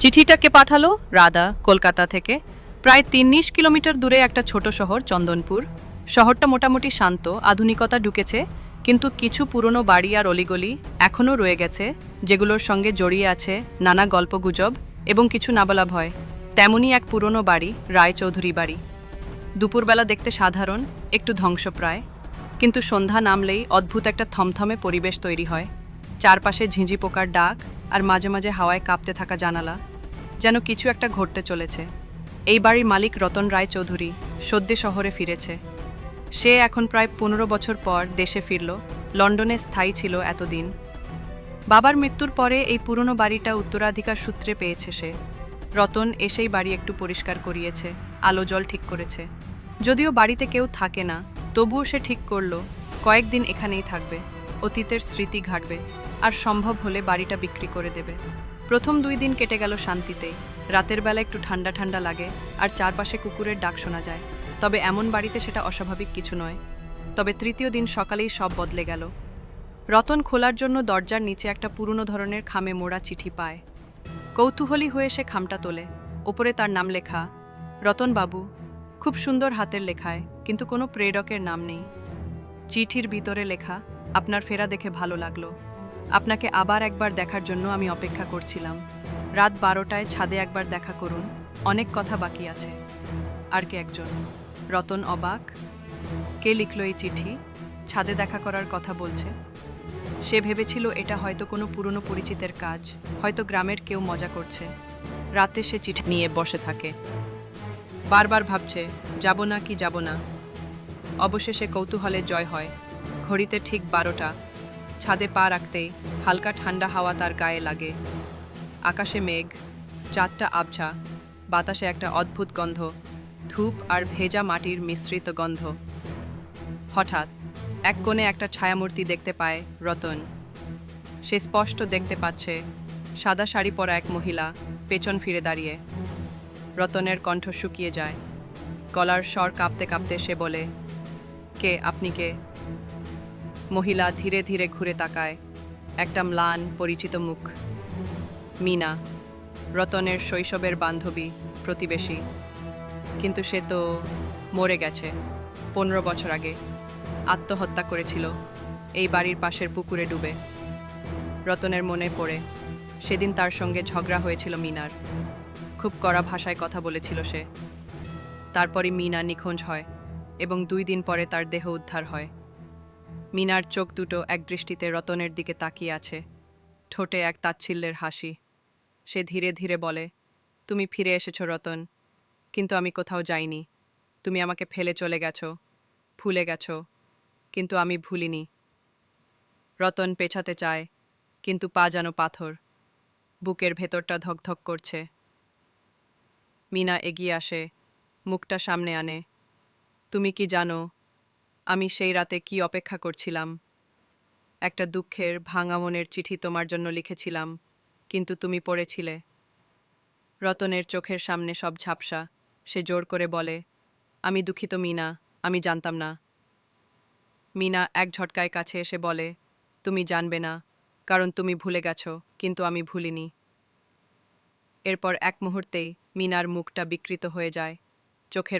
চিঠিটাকে পাঠালো রাধা কলকাতা থেকে। প্রায় তিরিশ কিলোমিটার দূরে একটা ছোট শহর, চন্দনপুর। শহরটা মোটামুটি শান্ত, আধুনিকতা ঢুকেছে, কিন্তু কিছু পুরনো বাড়ি আর অলিগলি এখনও রয়ে গেছে, যেগুলোর সঙ্গে জড়িয়ে আছে নানা গল্পগুজব এবং কিছু না বলা ভয়। তেমনই এক পুরনো বাড়ি, রায়চৌধুরী বাড়ি। দুপুরবেলা দেখতে সাধারণ, একটু ধ্বংসপ্রায়। কিন্তু সন্ধ্যা নামলেই অদ্ভুত একটা থমথমে পরিবেশ তৈরি হয়। চারপাশে ঝিঁঝি পোকার ডাক আর মাঝে মাঝে হাওয়ায় কাঁপতে থাকা জানালা। যেন কিছু একটা ঘটতে চলেছে। এই বাড়ির মালিক রতন রায় চৌধুরী সদ্যে শহরে ফিরেছে। সে এখন প্রায় পনেরো বছর পর দেশে ফিরল, লন্ডনে স্থায়ী ছিল এতদিন। বাবার মৃত্যুর পরে এই পুরনো বাড়িটা উত্তরাধিকার সূত্রে পেয়েছে সে। রতন এসেই বাড়ি একটু পরিষ্কার করিয়েছে, আলো জল ঠিক করেছে। যদিও বাড়িতে কেউ থাকে না, তবুও সে ঠিক করল, কয়েকদিন এখানেই থাকবে, অতীতের স্মৃতি ঘাটবে, আর সম্ভব হলে বাড়িটা বিক্রি করে দেবে। প্রথম দুই দিন কেটে গেল শান্তিতে রাতের বেলা একটু ঠান্ডা ঠান্ডা লাগে আর চারপাশে কুকুরের ডাক শোনা যায়। তবে এমন বাড়িতে সেটা অস্বাভাবিক কিছু নয়। তবে তৃতীয় দিন সকালেই সব বদলে গেল। রতন খোলার জন্য দরজার নিচে একটা পুরনো ধরনের খামে মোড়া চিঠি পায়। কৌতূহলী হয়ে সে খামটা তোলে। ওপরে তার নাম লেখা, রতন বাবু, খুব সুন্দর হাতের লেখায়, কিন্তু কোনো প্রেরকের নাম নেই। চিঠির ভিতরে লেখা, আপনার ফেরা দেখে ভালো লাগল। আপনাকে আবার একবার দেখার জন্য আমি অপেক্ষা করছিলাম। রাত বারোটায় ছাদে একবার দেখা করুন, অনেক কথা বাকি আছে। আর কে একজন? রতন অবাক। কে লিখলো এই চিঠি? ছাদে দেখা করার কথা বলছে। সে ভেবেছিল এটা হয়তো কোনো পুরনো পরিচিতের কাজ, হয়তো গ্রামের কেউ মজা করছে। রাতে সে চিঠি নিয়ে বসে থাকে। বারবার ভাবছে, যাব না কি যাব না। অবশেষে কৌতূহলে জয় হয়। ঘড়িতে ঠিক বারোটা। ছাদে পা রাখতেই হালকা ঠান্ডা হাওয়া তার গায়ে লাগে। আকাশে মেঘ, চাঁদটা আবছা, বাতাসে একটা অদ্ভুত গন্ধ, ধূপ আর ভেজা মাটির মিশ্রিত গন্ধ। হঠাৎ, এক কোণে একটা ছায়ামূর্তি দেখতে পায় রতন। সে স্পষ্ট দেখতে পাচ্ছে সাদা শাড়ি পরা এক মহিলা পেছন ফিরে দাঁড়িয়ে। রতনের কণ্ঠ শুকিয়ে যায়। গলার স্বর কাঁপতে কাঁপতে সে বলে, কে, আপনি কে? মহিলা ধীরে ধীরে ঘুরে তাকায়। একটা ম্লান, পরিচিত মুখ। মিনা, রতনের শৈশবের বান্ধবী, প্রতিবেশী। কিন্তু সে তো মরে গেছে পনেরো বছর আগে। আত্মহত্যা করেছিল। এই বাড়ির পাশের পুকুরে ডুবে। রতনের মনে পড়ে, সেদিন তার সঙ্গে ঝগড়া হয়েছিল মিনার। খুব কড়া ভাষায় কথা বলেছিল সে। তারপরই মিনা নিখোঁজ হয় এবং দুই দিন পরে তার দেহ উদ্ধার হয়। মিনার চোখ দুটো এক দৃষ্টিতে রতনের দিকে তাকিয়ে আছে। ঠোঁটে এক তাচ্ছিল্যের হাসি। সে ধীরে ধীরে বলে, তুমি ফিরে এসেছ রতন, কিন্তু আমি কোথাও যাইনি। তুমি আমাকে ফেলে চলে গেছো, ভুলে গেছো, কিন্তু আমি ভুলিনি। রতন পেছাতে চায়, কিন্তু পা যেন পাথর, বুকের ভেতরটা ধকধক করছে। মিনা এগিয়ে আসে, মুখটা সামনে আনে, তুমি কি জানো আমি সেই রাতে কি অপেক্ষা করছিলাম? একটা দুঃখের ভাঙা মনের চিঠি তোমার জন্য লিখেছিলাম, কিন্তু তুমি পড়েছিলে। রতনের চোখের সামনে সব ঝাপসা, সে জোর করে বলে, আমি দুঃখিত মিনা, আমি জানতাম না। মিনা এক ঝটকায় কাছে এসে বলে, তুমি জানবে না, কারণ তুমি ভুলে গেছো, কিন্তু আমি ভুলিনি। এরপর এক মুহূর্তেই মিনার মুখটা বিকৃত হয়ে যায়, চোখের